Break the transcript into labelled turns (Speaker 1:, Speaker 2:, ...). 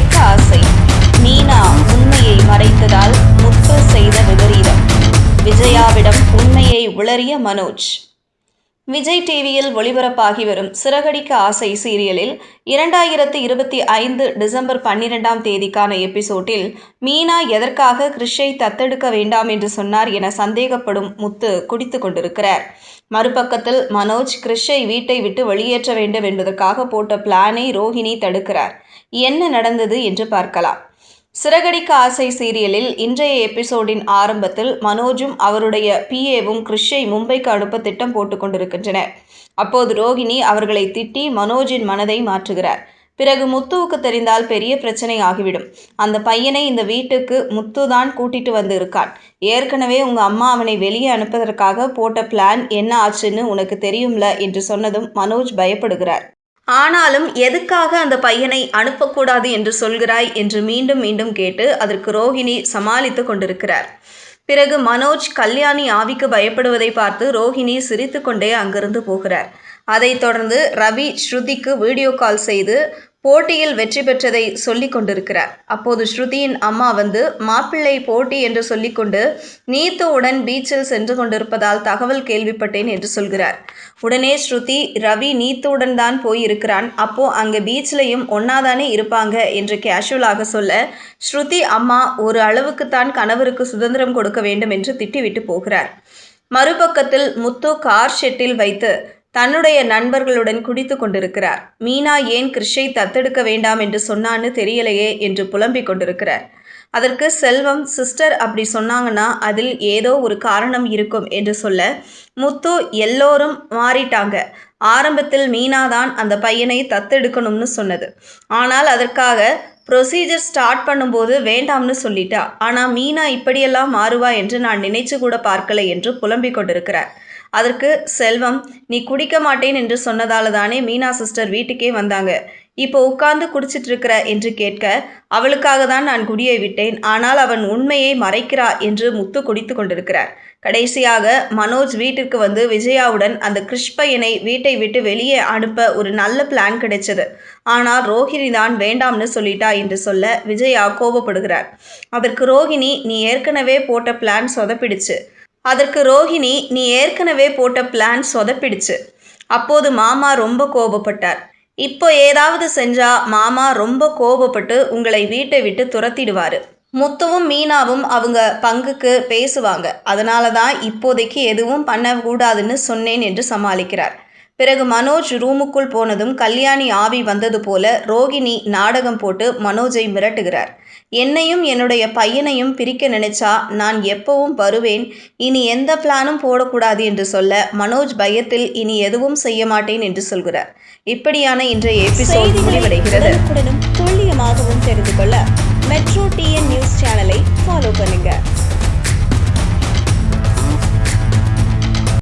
Speaker 1: வைக்க ஆசை மீனா உண்மையை மறைத்ததால் முத்து செய்த விபரீதம். விஜயாவிடம் உண்மையை உளறிய மனோஜ். விஜய் டிவியில் ஒளிபரப்பாகி வரும் சிறகடிக்க ஆசை சீரியலில் இரண்டாயிரத்து இருபத்தி ஐந்து டிசம்பர் பன்னிரெண்டாம் தேதிக்கான எபிசோட்டில் மீனா எதற்காக கிறிஷை தத்தெடுக்க வேண்டாம் என்று சொன்னார் என சந்தேகப்படும் முத்து குடித்து கொண்டிருக்கிறார். மறுபக்கத்தில் மனோஜ் கிறிஷை வீட்டை விட்டு வெளியேற்ற வேண்டும் என்பதற்காக போட்ட பிளானை ரோஹிணி தடுக்கிறார். என்ன நடந்தது என்று பார்க்கலாம். சிறகடிக்க ஆசை சீரியலில் இன்றைய எபிசோடின் ஆரம்பத்தில் மனோஜும் அவருடைய பிஏவும் கிறிஷை மும்பைக்கு அனுப்ப திட்டம் போட்டுக்கொண்டிருக்கின்றனர் அப்போது ரோகிணி அவர்களை திட்டி மனோஜின் மனதை மாற்றுகிறார். பிறகு முத்துவுக்கு தெரிந்தால் பெரிய பிரச்சனை ஆகிவிடும். அந்த பையனை இந்த வீட்டுக்கு முத்து தான் கூட்டிட்டு வந்து இருக்கான் ஏற்கனவே உங்க அம்மா அவனை வெளியே அனுப்பதற்காக போட்ட பிளான் என்ன ஆச்சுன்னு உனக்கு தெரியும்ல? என்று சொன்னதும் மனோஜ் பயப்படுகிறார். ஆனாலும் எதுக்காக அந்த பையனை அனுப்பக்கூடாது என்று சொல்கிறாய் என்று மீண்டும் மீண்டும் கேட்டு அதற்கு ரோஹிணி சமாளித்து கொண்டிருக்கிறார். பிறகு மனோஜ் கல்யாணி ஆவிக்கு பயப்படுவதை பார்த்து ரோஹிணி சிரித்துக்கொண்டே அங்கிருந்து போகிறார். அதைத் தொடர்ந்து ரவி ஸ்ருதிக்கு வீடியோ கால் செய்து போட்டியில் வெற்றி பெற்றதை சொல்லிக் கொண்டிருக்கிறார். அப்போது ஸ்ருதியின் அம்மா வந்து மாப்பிள்ளை போட்டி என்று சொல்லிக்கொண்டு நீத்துவுடன் பீச்சில் சென்று கொண்டிருப்பதால் தகவல் கேள்விப்பட்டேன் என்று சொல்கிறார். உடனே ஸ்ருதி ரவி நீத்துவுடன் தான் போய் இருக்கிறான் அப்போ அங்கே பீச்லையும் ஒன்னாதானே இருப்பாங்க? என்று கேஷுவலாக சொல்ல ஸ்ருதி அம்மா ஒரு அளவுக்குத்தான் கணவருக்கு சுதந்திரம் கொடுக்க வேண்டும் என்று திட்டிவிட்டு போகிறார். மறுபக்கத்தில் முத்து கார் ஷெட்டில் வைத்து தன்னுடைய நண்பர்களுடன் குடித்து கொண்டிருக்கிறார். மீனா ஏன் கிறிஷை தத்தெடுக்க வேண்டாம் என்று சொன்னான்னு தெரியலையே என்று புலம்பிக் கொண்டிருக்கிறார். அதற்கு செல்வம் சிஸ்டர் அப்படி சொன்னாங்கன்னா அதில் ஏதோ ஒரு காரணம் இருக்கும் என்று சொல்ல முத்து எல்லோரும் மாறிட்டாங்க. ஆரம்பத்தில் மீனா தான் அந்த பையனை தத்தெடுக்கணும்னு சொன்னது. ஆனால் அதற்காக ப்ரொசீஜர் ஸ்டார்ட் பண்ணும்போது வேண்டாம்னு சொல்லிட்டா. ஆனால் மீனா இப்படியெல்லாம் மாறுவா என்று நான் நினைச்சு கூட பார்க்கலை என்று புலம்பிக் கொண்டிருக்கிறார். அதற்கு செல்வம் நீ குடிக்க மாட்டேன் என்று சொன்னதால தானே மீனா சிஸ்டர் வீட்டுக்கே வந்தாங்க. இப்போ உட்கார்ந்து குடிச்சிட்டு இருக்கிற என்று கேட்க அவளுக்காக தான் நான் குடியை விட்டேன். ஆனால் அவன் உண்மையை மறைக்கிறா என்று முத்து குடித்து கொண்டிருக்கிறார். கடைசியாக மனோஜ் வீட்டிற்கு வந்து விஜயாவுடன் அந்த கிருஷ்பையனை வீட்டை விட்டு வெளியே அனுப்ப ஒரு நல்ல பிளான் கிடைச்சது. ஆனால் ரோஹிணி தான் வேண்டாம்னு சொல்லிட்டா என்று சொல்ல விஜயா கோபப்படுகிறார். அதற்கு ரோஹிணி நீ ஏற்கனவே போட்ட பிளான் சொதப்பிடுச்சு. அதற்கு ரோஹிணி நீ ஏற்கனவே போட்ட பிளான் சொதப்பிடுச்சு. அப்போது மாமா ரொம்ப கோபப்பட்டார். இப்போ ஏதாவது செஞ்சா மாமா ரொம்ப கோபப்பட்டு உங்களை வீட்டை விட்டு துரத்திடுவார். முத்துவும் மீனாவும் அவங்க பங்குக்கு பேசுவாங்க. அதனால தான் இப்போதைக்கு எதுவும் பண்ணக்கூடாதுன்னு சொன்னேன் என்று சமாளிக்கிறார். பிறகு மனோஜ் ரூமுக்குள் போனதும் கல்யாணி ஆவி வந்தது போல ரோகிணி நாடகம் போட்டு மனோஜை மிரட்டுகிறார். என்னையும் என்னுடைய பையனையும் பிரிக்க நினைச்சா நான் எப்பவும் வருவேன். இனி எந்த பிளானும் போடக்கூடாது என்று சொல்ல மனோஜ் பயத்தில் இனி எதுவும் செய்ய மாட்டேன் என்று சொல்கிறார். இப்படியான இன்றைய எபிசோட் முடிவடைகிறது.
Speaker 2: துல்லியமாகவும் தெரிந்து கொள்ள மெட்ரோ டிஎன் நியூஸ் சேனலை ஃபாலோ பண்ணுங்க.